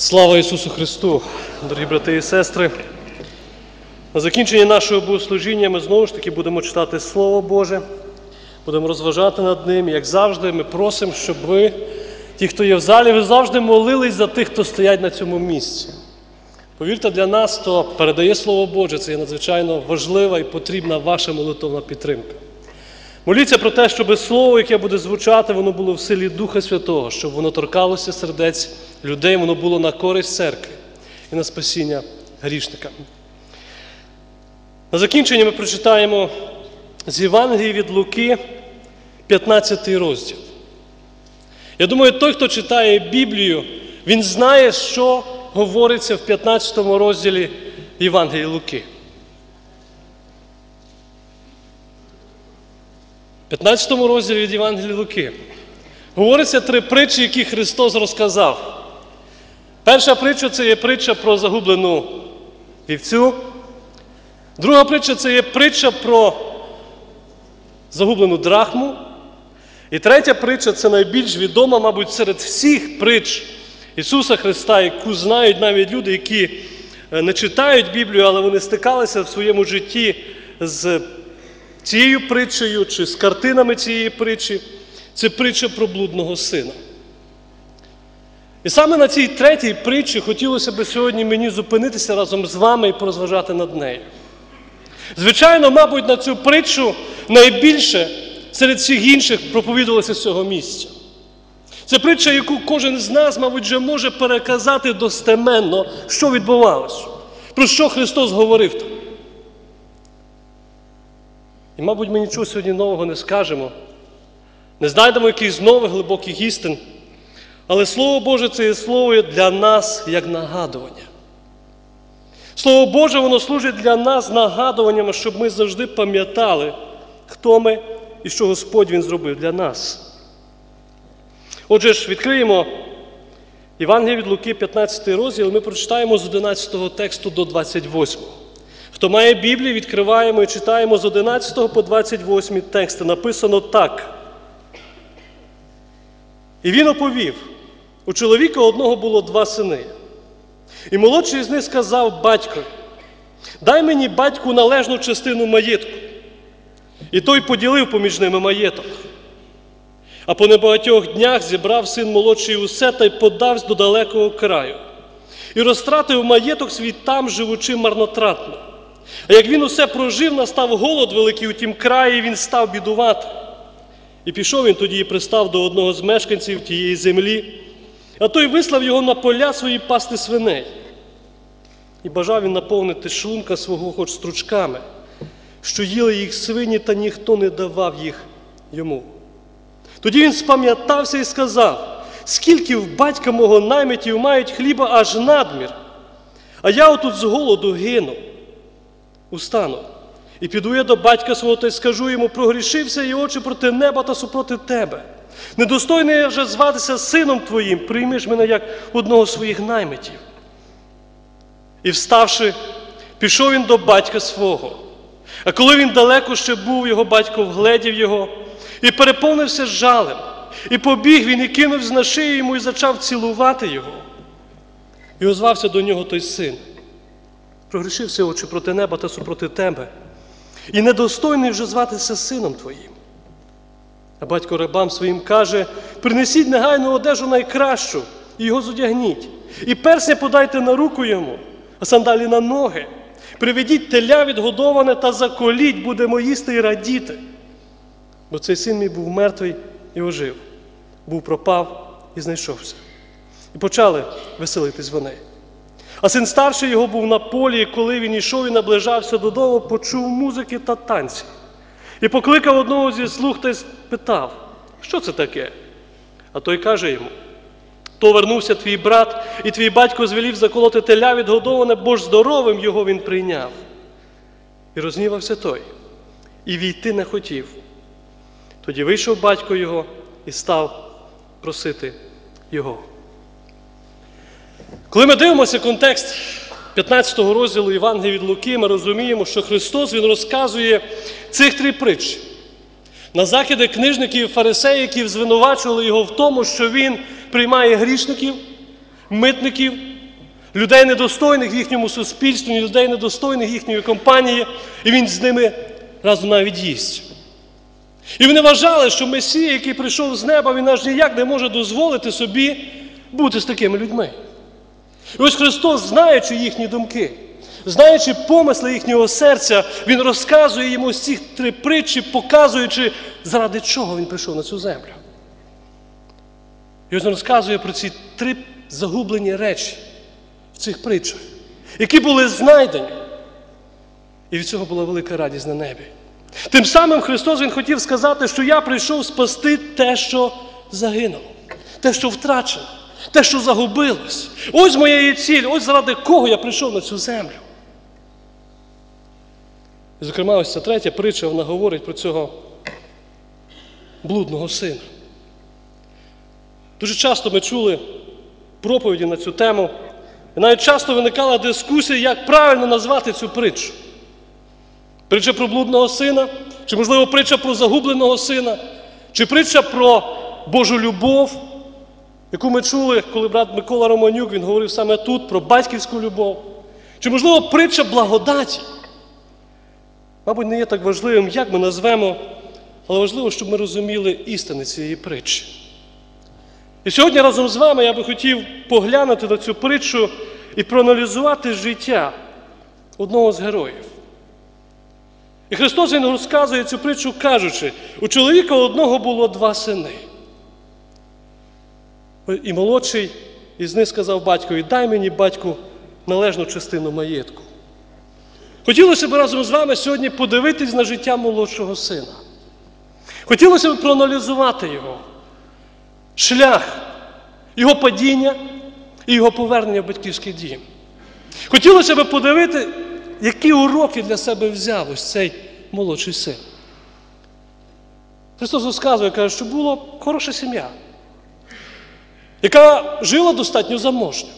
Слава Ісусу Христу, дорогі брати і сестри. На закінчення нашого богослужіння ми знову ж таки будемо читати Слово Боже, будемо розважати над ним. Як завжди, ми просимо, щоб ви, ті, хто є в залі, ви завжди молились за тих, хто стоять на цьому місці. Повірте, для нас, хто передає Слово Боже, це є надзвичайно важлива і потрібна ваша молитовна підтримка. Моліться про те, щоб слово, яке буде звучати, воно було в силі Духа Святого, щоб воно торкалося сердець людей, воно було на користь церкви і на спасіння грішника. На закінчення ми прочитаємо з Євангелії від Луки, 15 розділ. Я думаю, той, хто читає Біблію, він знає, що говориться в 15 розділі Євангелії Луки. 15 розділі від Євангелії Луки говориться три притчі, які Христос розказав. Перша притча це є притча про загублену вівцю. Друга притча це є притча про загублену драхму. І третя притча це найбільш відома, мабуть, серед всіх притч Ісуса Христа, яку знають навіть люди, які е, не читають Біблію, але вони стикалися в своєму житті з цією притчею чи з картинами цієї притчі. Це притча про блудного сина. І саме на цій третій притчі хотілося б сьогодні мені зупинитися разом з вами і порозважати над нею. Звичайно, мабуть, на цю притчу найбільше серед всіх інших проповідувалося з цього місця. Це притча, яку кожен з нас, мабуть, вже може переказати достеменно, що відбувалося, про що Христос говорив там. І, мабуть, ми нічого сьогодні нового не скажемо, не знайдемо якихось нових глибоких істин. Але Слово Боже це є слово для нас як нагадування. Слово Боже, воно служить для нас нагадуванням, щоб ми завжди пам'ятали, хто ми і що Господь Він зробив для нас. Отже ж, відкриємо Євангеліє від Луки, 15 розділ, ми прочитаємо з 11 тексту до 28. Хто має Біблію, відкриваємо і читаємо з 11 по 28 тексти. Написано так. І він оповів: у чоловіка одного було два сини. І молодший з них сказав батькові, дай мені батьку належну частину маєтку. І той поділив поміж ними маєток. А по небагатьох днях зібрав син молодший усе та й подався до далекого краю. І розтратив маєток свій там, живучи марнотратно. А як він усе прожив, настав голод великий у тім краї, він став бідувати. І пішов він тоді і пристав до одного з мешканців тієї землі, а той вислав його на поля свої пасти свиней. І бажав він наповнити шлунка свого хоч стручками, що їли їх свині, та ніхто не давав їх йому. Тоді він спам'ятався і сказав, скільки в батька мого наймитів мають хліба аж надмір, а я отут з голоду гину. Устану. І піду я до батька свого та й скажу йому, прогрішився і очі проти неба та супроти тебе. Недостойний я вже зватися сином твоїм, приймеш мене як одного з своїх наймитів. І вставши, пішов він до батька свого. А коли він далеко ще був, його батько вгледів його і переповнився жалем, і побіг він і кинувся на шию йому і почав цілувати його. І озвався до нього той син. Прогрішився очі проти неба та супроти тебе, і недостойний вже зватися сином твоїм. А батько рабам своїм каже: принесіть негайну одежу найкращу і його зодягніть, і персня подайте на руку йому, а сандалі на ноги. Приведіть теля відгодоване та заколіть, будемо їсти і радіти. Бо цей син мій був мертвий і ожив, був пропав і знайшовся. І почали веселитись вони. А син старший його був на полі, і коли він йшов і наближався додому, почув музики та танці. І покликав одного зі слуг та й що це таке? А той каже йому: то вернувся твій брат, і твій батько звелів заколоти теля відгодоване, бо ж здоровим його він прийняв. І рознівався той, і війти не хотів. Тоді вийшов батько його і став просити його. Коли ми дивимося контекст 15 розділу Євангелія від Луки, ми розуміємо, що Христос Він розказує цих три притчі. На закиди книжників і фарисеїв, які звинувачували його в тому, що Він приймає грішників, митників, людей недостойних в їхньому суспільстві, людей недостойних їхньої компанії, і він з ними разом навіть їсть. І вони вважали, що Месія, який прийшов з неба, він аж ніяк не може дозволити собі бути з такими людьми. І ось Христос, знаючи їхні думки, знаючи помисли їхнього серця, Він розказує йому з цих три притчі, показуючи, заради чого він прийшов на цю землю. І ось він розказує про ці три загублені речі в цих притчах, які були знайдені. І від цього була велика радість на небі. Тим самим Христос Він хотів сказати, що я прийшов спасти те, що загинуло, те, що втрачено, те, що загубилось. Ось моя є ціль, ось заради кого я прийшов на цю землю. І, зокрема, ось ця третя притча, вона говорить про цього блудного сина. Дуже часто ми чули проповіді на цю тему, і навіть часто виникала дискусія, як правильно назвати цю притчу. Притча про блудного сина, чи, можливо, притча про загубленого сина, чи притча про Божу любов, яку ми чули, коли брат Микола Романюк він говорив саме тут про батьківську любов, чи, можливо, притча благодаті. Мабуть, не є так важливим, як ми назвемо, але важливо, щоб ми розуміли істини цієї притчі. І сьогодні разом з вами я би хотів поглянути на цю притчу і проаналізувати життя одного з героїв. І Христос Він розказує цю притчу, кажучи, у чоловіка одного було два сини. І молодший із них сказав батькові, дай мені, батьку, належну частину маєтку. Хотілося б разом з вами сьогодні подивитись на життя молодшого сина. Хотілося б проаналізувати його шлях, його падіння і його повернення в батьківський дім. Хотілося б подивити, які уроки для себе взяв ось цей молодший син. Христос розказує, каже, що була хороша сім'я, яка жила достатньо заможньо.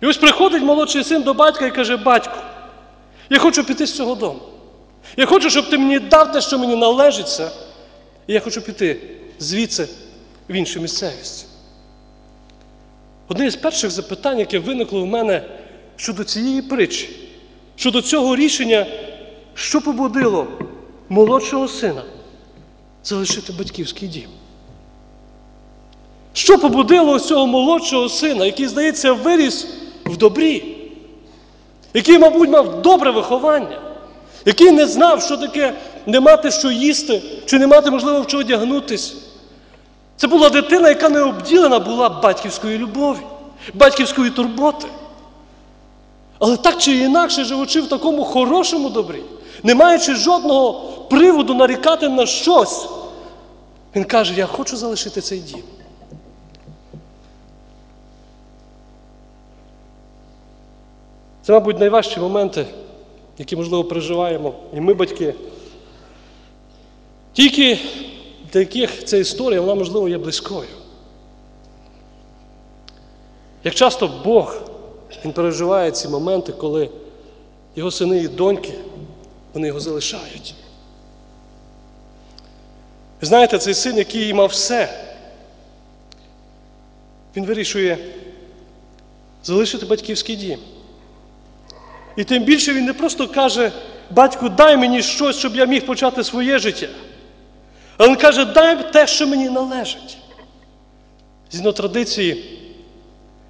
І ось приходить молодший син до батька і каже, батько, я хочу піти з цього дому. Я хочу, щоб ти мені дав те, що мені належиться, і я хочу піти звідси в іншу місцевість. Одне із перших запитань, яке виникло в мене щодо цієї притчі, щодо цього рішення, що побудило молодшого сина залишити батьківський дім. Що побудило ось цього молодшого сина, який, здається, виріс в добрі, який, мабуть, мав добре виховання, який не знав, що таке не мати що їсти, чи не мати, можливо, в що одягнутись. Це була дитина, яка не обділена була батьківської любові, батьківської турботи. Але так чи інакше, живучи в такому хорошому добрі, не маючи жодного приводу нарікати на щось, він каже, я хочу залишити цей дім. Це, мабуть, найважчі моменти, які, можливо, переживаємо і ми, батьки. Тільки для яких ця історія, вона, можливо, є близькою. Як часто Бог Він переживає ці моменти, коли його сини і доньки, вони його залишають. Знаєте, цей син, який мав все, він вирішує залишити батьківський дім. І тим більше він не просто каже, батьку, дай мені щось, щоб я міг почати своє життя. А він каже, дай те, що мені належить. Згідно традиції,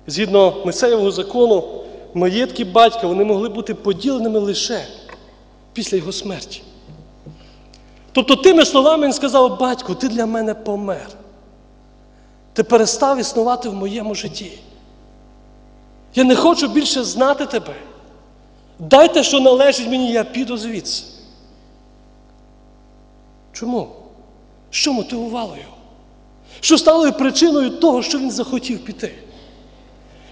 згідно Мойсеєвого закону, маєтки батька вони могли бути поділеними лише після його смерті. Тобто, тими словами він сказав, батько, ти для мене помер. Ти перестав існувати в моєму житті. Я не хочу більше знати тебе. Дайте, що належить мені, я піду звідси. Чому? Що мотивувало його? Що стало причиною того, що він захотів піти?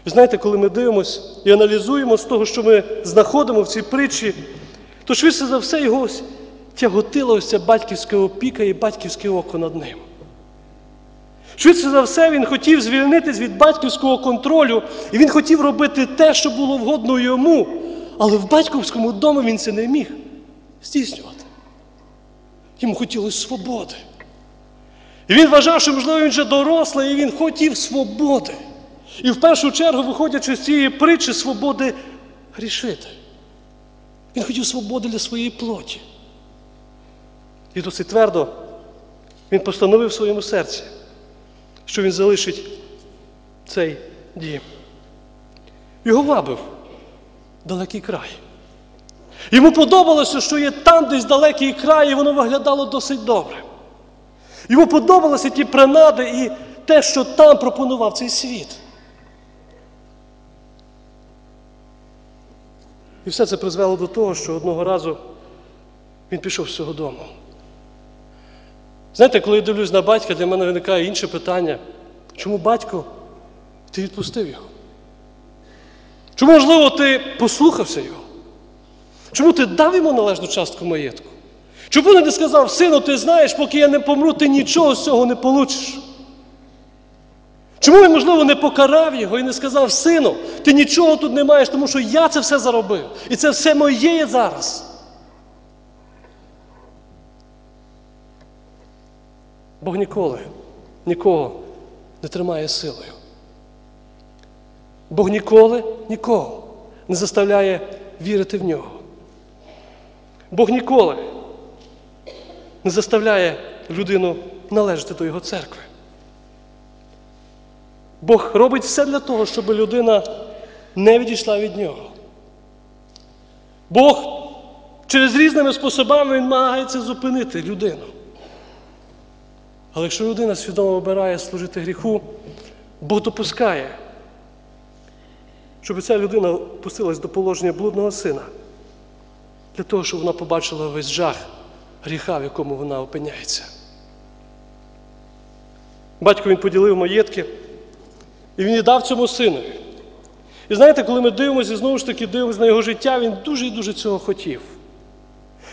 Ви знаєте, коли ми дивимося і аналізуємо з того, що ми знаходимо в цій притчі, то швидше за все його тяготила ось ця батьківська опіка і батьківське око над ним. Швидше за все, він хотів звільнитись від батьківського контролю, і він хотів робити те, що було вгодно йому, але в батьківському домі він це не міг здійснювати. Йому хотілося свободи. І він вважав, що, можливо, він вже дорослий, і він хотів свободи. І в першу чергу, виходячи з цієї притчі, свободи грішити. Він хотів свободи для своєї плоті. І досить твердо він постановив в своєму серці, що він залишить цей дім. Його вабив далекий край. Йому подобалося, що є там десь далекий край, і воно виглядало досить добре. Йому подобалися ті принади і те, що там пропонував цей світ. І все це призвело до того, що одного разу він пішов з цього дому. Знаєте, коли я дивлюсь на батька, для мене виникає інше питання. Чому батько ти відпустив його? Чому, можливо, ти послухався його? Чому ти дав йому належну частку маєтку? Чому не сказав, сину, ти знаєш, поки я не помру, ти нічого з цього не получиш? Чому він, можливо, не покарав його і не сказав, сину, ти нічого тут не маєш, тому що я це все заробив. І це все моє зараз. Бог ніколи нікого не тримає силою. Бог ніколи нікого не заставляє вірити в нього. Бог ніколи не заставляє людину належати до Його церкви. Бог робить все для того, щоб людина не відійшла від нього. Бог через різними способами він намагається зупинити людину. Але якщо людина свідомо обирає служити гріху, Бог допускає, щоб ця людина опустилась до положення блудного сина, для того, щоб вона побачила весь жах гріха, в якому вона опиняється. Батько він поділив маєтки, і він і дав цьому синові. І знаєте, коли ми дивимося і знову ж таки дивимося на його життя, він дуже і дуже цього хотів.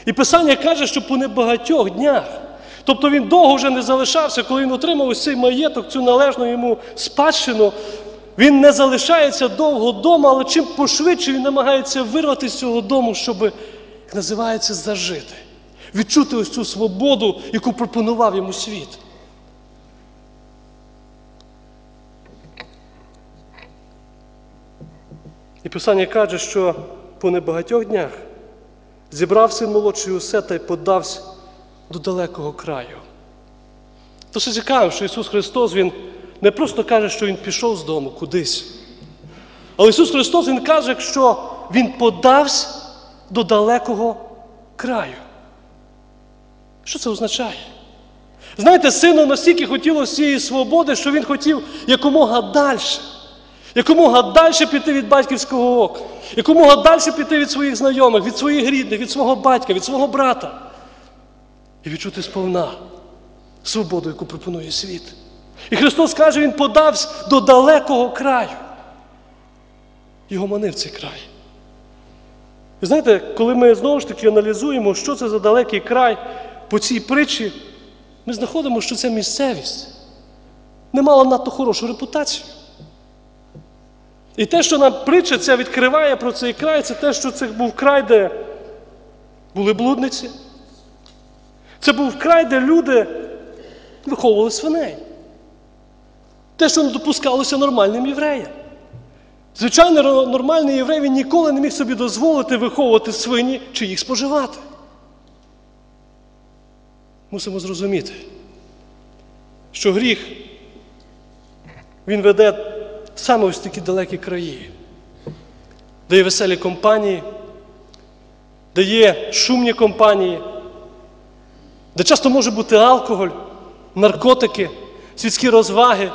І Писання каже, що по небагатьох днях. Тобто він довго вже не залишався, коли він отримав ось цей маєток, цю належну йому спадщину. Він не залишається довго вдома, але чим пошвидше він намагається вирвати з цього дому, щоб, як називається, зажити, відчути ось цю свободу, яку пропонував йому світ. І Писання каже, що по небагатьох днях зібрав син молодший усе та й подався до далекого краю. То все цікаво, що Ісус Христос Він не просто каже, що Він пішов з дому кудись. Але Ісус Христос Він каже, що Він подався до далекого краю. Що це означає? Знаєте, сину настільки хотілося цієї свободи, що він хотів якомога далі. Якомога далі піти від батьківського ока, якомога далі піти від своїх знайомих, від своїх рідних, від свого батька, від свого брата. І відчути сповна свободу, яку пропонує світ. І Христос каже, Він подався до далекого краю. Його манив цей край. І знаєте, коли ми знову ж таки аналізуємо, що це за далекий край по цій притчі, ми знаходимо, що це місцевість не мала надто хорошу репутацію. І те, що нам притча ця відкриває про цей край, це те, що це був край, де були блудниці. Це був край, де люди виховували свиней. Те, що не допускалося нормальним євреям. Звичайно, нормальний єврей він ніколи не міг собі дозволити виховувати свині чи їх споживати. Мусимо зрозуміти, що гріх він веде саме ось такі далекі краї, де є веселі компанії, де є шумні компанії, де часто може бути алкоголь, наркотики, світські розваги.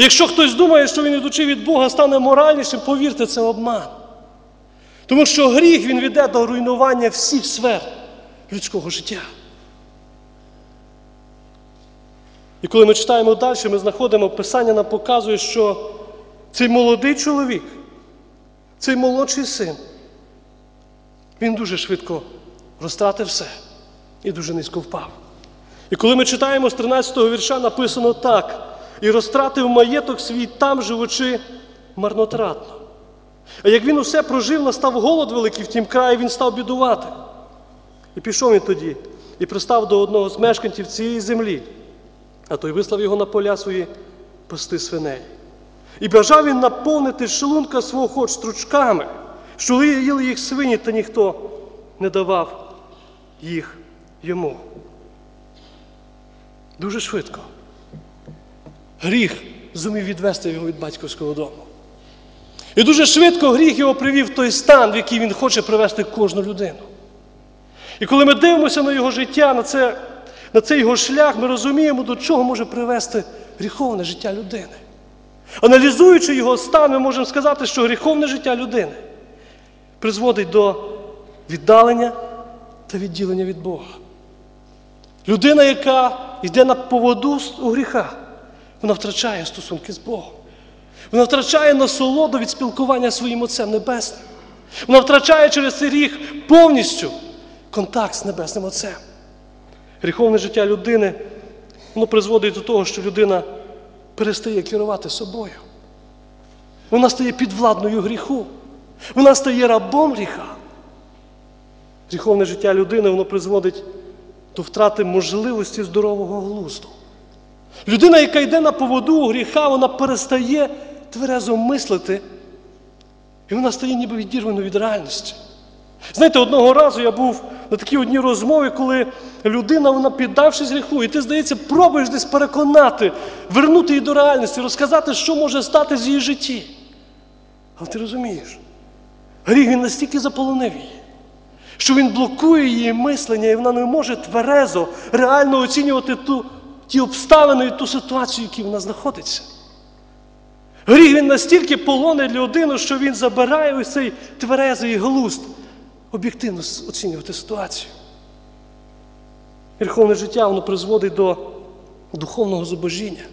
Якщо хтось думає, що він, ідучи від Бога, стане моральнішим, повірте, це обман. Тому що гріх він веде до руйнування всіх сфер людського життя. І коли ми читаємо далі, ми знаходимо, Писання нам показує, що цей молодий чоловік, цей молодший син, він дуже швидко розтратив все і дуже низько впав. І коли ми читаємо з 13-го вірша, написано так: і розтратив маєток свій там, живучи марнотратно. А як він усе прожив, настав голод великий в тім краї, він став бідувати. І пішов він тоді і пристав до одного з мешканців цієї землі, а той вислав його на поля свої пасти свиней. І бажав він наповнити шлунка свого хоч стручками, що їли їх свині, та ніхто не давав їх йому. Дуже швидко. Гріх зумів відвести його від батьківського дому. І дуже швидко гріх його привів в той стан, в який він хоче привести кожну людину. І коли ми дивимося на його життя, на, це, на цей його шлях, ми розуміємо, до чого може привести гріховне життя людини. Аналізуючи його стан, ми можемо сказати, що гріховне життя людини призводить до віддалення та відділення від Бога. Людина, яка йде на поводу у гріха, вона втрачає стосунки з Богом. Вона втрачає насолоду від спілкування своїм Отцем Небесним. Вона втрачає через цей гріх повністю контакт з Небесним Отцем. Гріховне життя людини воно призводить до того, що людина перестає керувати собою. Вона стає підвладною гріху. Вона стає рабом гріха. Гріховне життя людини воно призводить до втрати можливості здорового глузду. Людина, яка йде на поводу гріха, вона перестає тверезо мислити, і вона стає ніби відірваною від реальності. Знаєте, одного разу я був на такій одній розмові, коли людина, вона піддавшись гріху, і ти, здається, пробуєш десь переконати, вернути її до реальності, розказати, що може стати з її житті. Але ти розумієш, гріх він настільки заполонив її, що він блокує її мислення, і вона не може тверезо, реально оцінювати ту, ті обставини і ту ситуацію, в якій вона знаходиться. Гріх він настільки полонить людину, що він забирає ось цей тверезий глузд об'єктивно оцінювати ситуацію. Гріховне життя воно призводить до духовного зубожіння.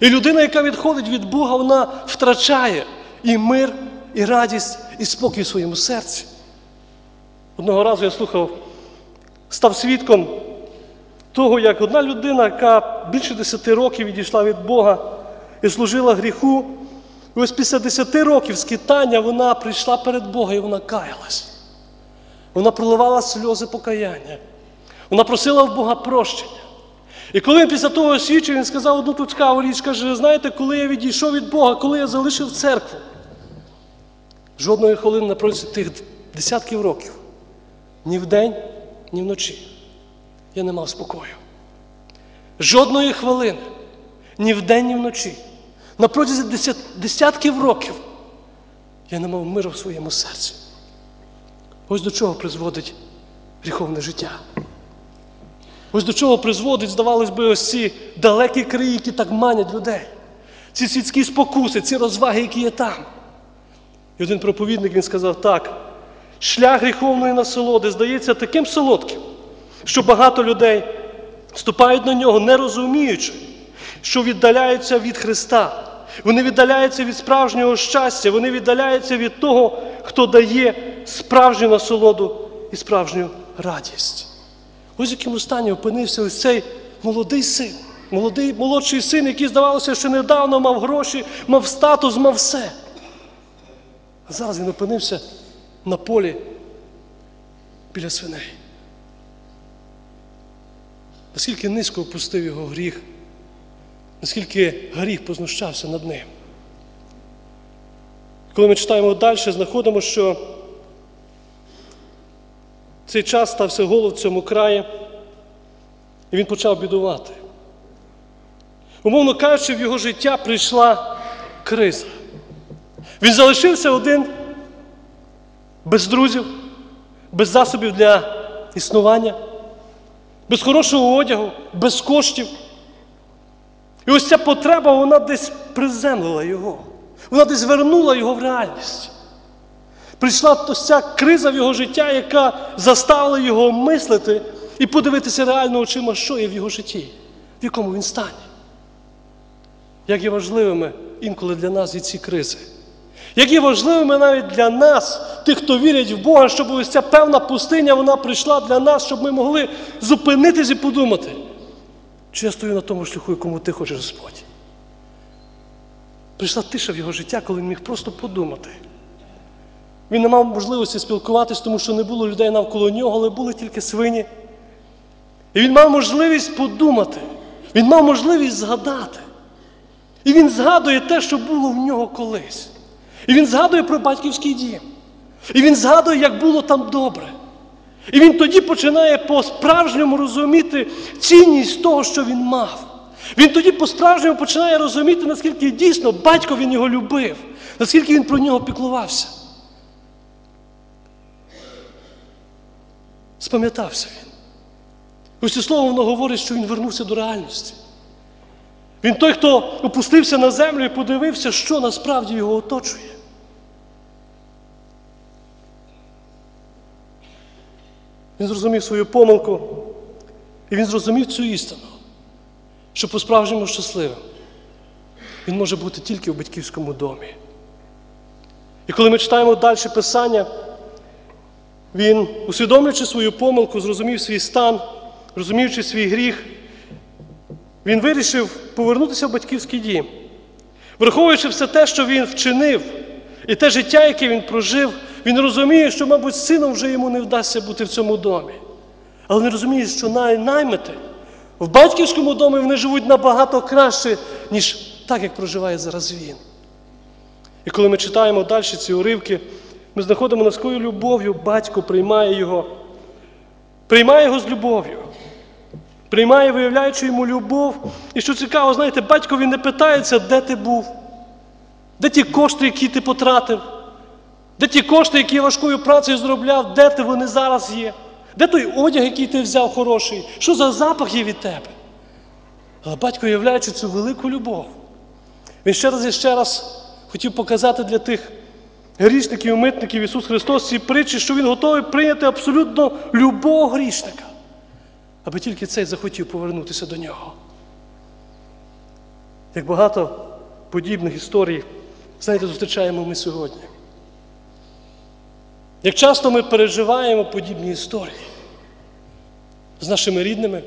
І людина, яка відходить від Бога, вона втрачає і мир, і радість, і спокій в своєму серці. Одного разу я слухав, став свідком того, як одна людина, яка більше десяти років відійшла від Бога і служила гріху, і ось після десяти років скитання вона прийшла перед Бога і вона каялась. Вона проливала сльози покаяння. Вона просила в Бога прощення. І коли він після того освічив, він сказав одну тут цікаву річ, каже, знаєте, коли я відійшов від Бога, коли я залишив церкву, жодної хвилини напроти тих десятків років, ні вдень, ні вночі я не мав спокою. Жодної хвилини, ні вдень, ні вночі. На протязі десятків років я не мав миру в своєму серці. Ось до чого призводить гріховне життя. Ось до чого призводить, здавалось би, ось ці далекі краї, які так манять людей. Ці світські спокуси, ці розваги, які є там. І один проповідник він сказав так: шлях гріховної насолоди здається таким солодким, що багато людей вступають на нього, не розуміючи, що віддаляються від Христа. Вони віддаляються від справжнього щастя, вони віддаляються від того, хто дає справжню насолоду і справжню радість. Ось в якому стані опинився ось цей молодий син, молодий, молодший син, який, здавалося, що недавно мав гроші, мав статус, мав все. А зараз він опинився на полі біля свиней. Наскільки низько опустив його гріх, наскільки гріх познущався над ним. Коли ми читаємо далі, знаходимо, що цей час стався голод в цьому краї, і він почав бідувати. Умовно кажучи, в його життя прийшла криза. Він залишився один без друзів, без засобів для існування, без хорошого одягу, без коштів. І ось ця потреба, вона десь приземлила його. Вона десь вернула його в реальність. Прийшла ось ця криза в його життя, яка заставила його мислити і подивитися реально очима, що є в його житті, в якому він стані. Як є важливими інколи для нас і ці кризи. Як є важливими навіть для нас, тих, хто вірять в Бога, щоб ось ця певна пустиня вона прийшла для нас, щоб ми могли зупинитись і подумати, чи я стою на тому шляху, якому ти хочеш Господь. Прийшла тиша в його життя, коли він міг просто подумати. Він не мав можливості спілкуватись, тому що не було людей навколо нього, але були тільки свині. І він мав можливість подумати, він мав можливість згадати. І він згадує те, що було в нього колись. І він згадує про батьківський дім. І він згадує, як було там добре. І він тоді починає по-справжньому розуміти цінність того, що він мав. Він тоді по-справжньому починає розуміти, наскільки дійсно батько він його любив, наскільки він про нього піклувався. Спам'ятався він. Ось слово воно говорить, що він вернувся до реальності. Він той, хто опустився на землю і подивився, що насправді його оточує. Він зрозумів свою помилку, і він зрозумів цю істину, що по-справжньому щасливим він може бути тільки в батьківському домі. І коли ми читаємо далі Писання, він, усвідомлюючи свою помилку, зрозумів свій стан, розуміючи свій гріх, він вирішив повернутися в батьківський дім. Враховуючи все те, що він вчинив, і те життя, яке він прожив, він розуміє, що, мабуть, сином вже йому не вдасться бути в цьому домі. Але він розуміє, що наймити в батьківському домі вони живуть набагато краще, ніж так, як проживає зараз він. І коли ми читаємо далі ці уривки, ми знаходимо, наскою любов'ю батько приймає його, приймає його з любов'ю, приймає, виявляючи йому любов. І що цікаво, знаєте, батько він не питається, де ти був, де ті кошти, які ти потратив, де ті кошти, які важкою працею зробляв, де ти вони зараз є, де той одяг, який ти взяв хороший, що за запах є від тебе. Але батько, являючи цю велику любов, він ще раз і ще раз хотів показати для тих грішників і митників Ісус Христос ці притчі, що Він готовий прийняти абсолютно любого грішника, аби тільки цей захотів повернутися до нього. Як багато подібних історій, знаєте, зустрічаємо ми сьогодні. Як часто ми переживаємо подібні історії з нашими рідними,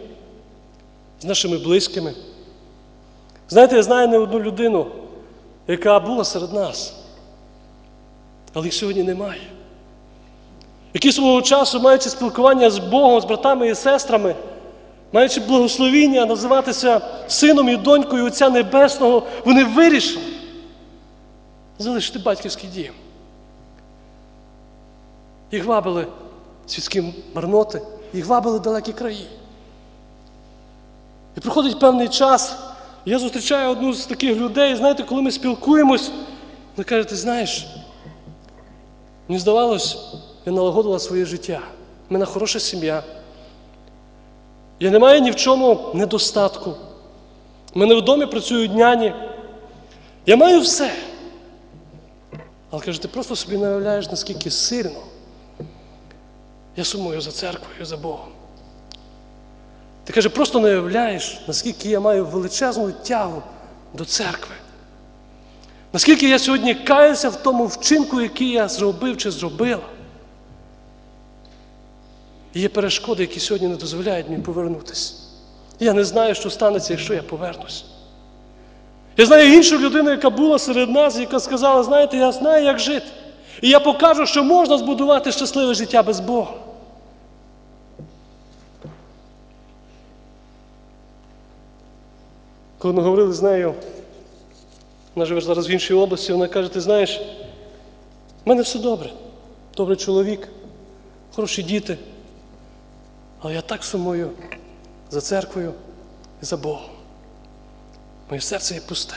з нашими близькими. Знаєте, я знаю не одну людину, яка була серед нас, але їх сьогодні немає. Які свого часу, маючи спілкування з Богом, з братами і сестрами, маючи благословіння називатися сином і донькою Отця Небесного, вони вирішили залишити батьківський дім. Їх вабили світські марноти, їх вабили далекі краї. І проходить певний час, і я зустрічаю одну з таких людей, знаєте, коли ми спілкуємось, вона каже, ти знаєш, мені здавалось, я налагодила своє життя. У мене хороша сім'я. Я не маю ні в чому недостатку. У мене в домі працюють няні. Я маю все. Але каже, ти просто собі не уявляєш, наскільки сильно я сумую за церквою, за Богом. Ти каже, просто не уявляєш, наскільки я маю величезну тягу до церкви. Наскільки я сьогодні каюся в тому вчинку, який я зробив чи зробила. І є перешкоди, які сьогодні не дозволяють мені повернутися. Я не знаю, що станеться, якщо я повернусь. Я знаю іншу людину, яка була серед нас, яка сказала, знаєте, я знаю, як жити. І я покажу, що можна збудувати щасливе життя без Бога. Коли ми говорили з нею, вона живе зараз в іншій області, вона каже, ти знаєш, в мене все добре. Добрий чоловік, хороші діти. Але я так сумую за церквою і за Богом. Моє серце є пусте.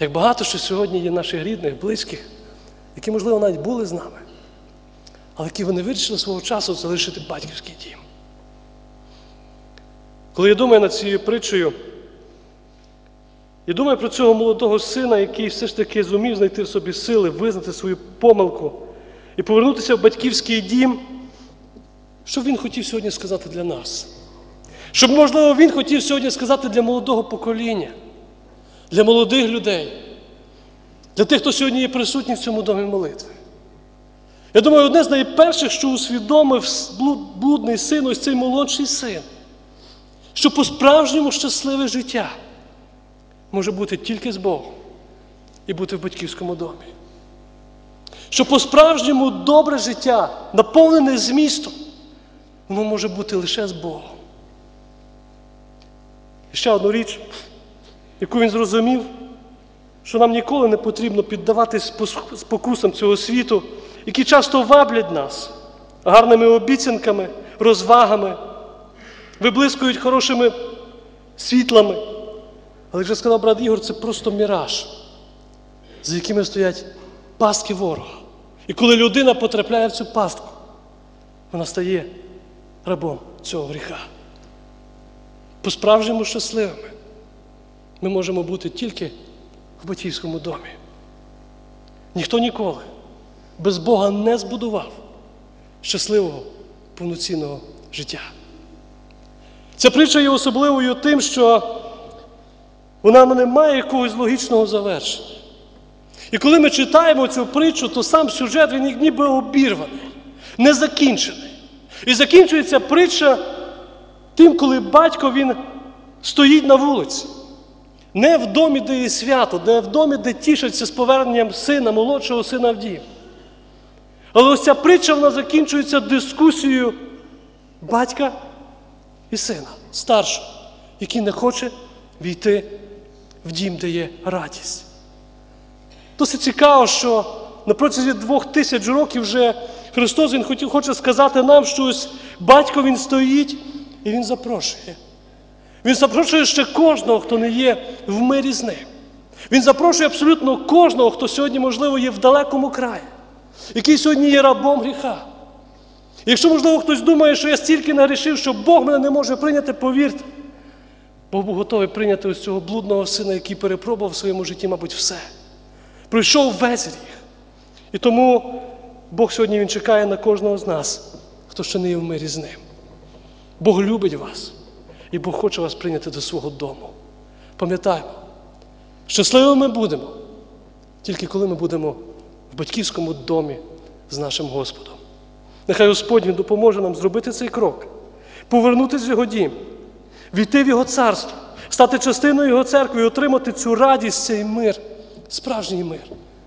Як багато що сьогодні є наших рідних, близьких, які, можливо, навіть були з нами, але які вони вирішили свого часу залишити батьківський дім. Коли я думаю над цією притчею, і думаю про цього молодого сина, який все ж таки зумів знайти в собі сили, визнати свою помилку і повернутися в батьківський дім, що він хотів сьогодні сказати для нас? Щоб, можливо, він хотів сьогодні сказати для молодого покоління, для молодих людей, для тих, хто сьогодні є присутній в цьому домі молитви. Я думаю, одне з найперших, що усвідомив блудний син, ось цей молодший син, що по-справжньому щасливе життя може бути тільки з Богом і бути в батьківському домі. Що по-справжньому добре життя, наповнене змістом, воно може бути лише з Богом. І ще одну річ, яку він зрозумів, що нам ніколи не потрібно піддаватись спокусам цього світу, які часто ваблять нас гарними обіцянками, розвагами, виблискують хорошими світлами. Але як вже сказав брат Ігор, це просто міраж, за якими стоять пастки ворога. І коли людина потрапляє в цю пастку, вона стає рабом цього гріха. По-справжньому щасливими ми можемо бути тільки в батьківському домі. Ніхто ніколи без Бога не збудував щасливого, повноцінного життя. Ця притча є особливою тим, що вона не має якогось логічного завершення. І коли ми читаємо цю притчу, то сам сюжет він ніби обірваний, незакінчений. І закінчується притча тим, коли батько він стоїть на вулиці. Не в домі, де є свято, не в домі, де тішаться з поверненням сина, молодшого сина в дім. Але ось ця притча вона закінчується дискусією батька і сина, старшого, який не хоче війти в дім, де є радість. Досить цікаво, що на протязі двох тисяч років вже Христос Він хоче сказати нам, що ось батько Він стоїть і Він запрошує. Він запрошує ще кожного, хто не є в мирі з ним. Він запрошує абсолютно кожного, хто сьогодні, можливо, є в далекому краї, який сьогодні є рабом гріха. Якщо, можливо, хтось думає, що я стільки нагрішив, що Бог мене не може прийняти, повірте, Бог був готовий прийняти ось цього блудного сина, який перепробував в своєму житті, мабуть, все. Пройшов весь гріх. І тому Бог сьогодні Він чекає на кожного з нас, хто ще не є в мирі з ним. Бог любить вас, і Бог хоче вас прийняти до свого дому. Пам'ятаємо, щасливими будемо, тільки коли ми будемо в батьківському домі з нашим Господом. Нехай Господь Він допоможе нам зробити цей крок, повернутися в його дім, війти в Його царство, стати частиною Його церкви і отримати цю радість, цей мир, справжній мир.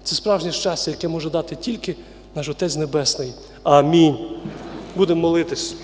Це справжнє щастя, яке може дати тільки наш Отець Небесний. Амінь. Будемо молитись.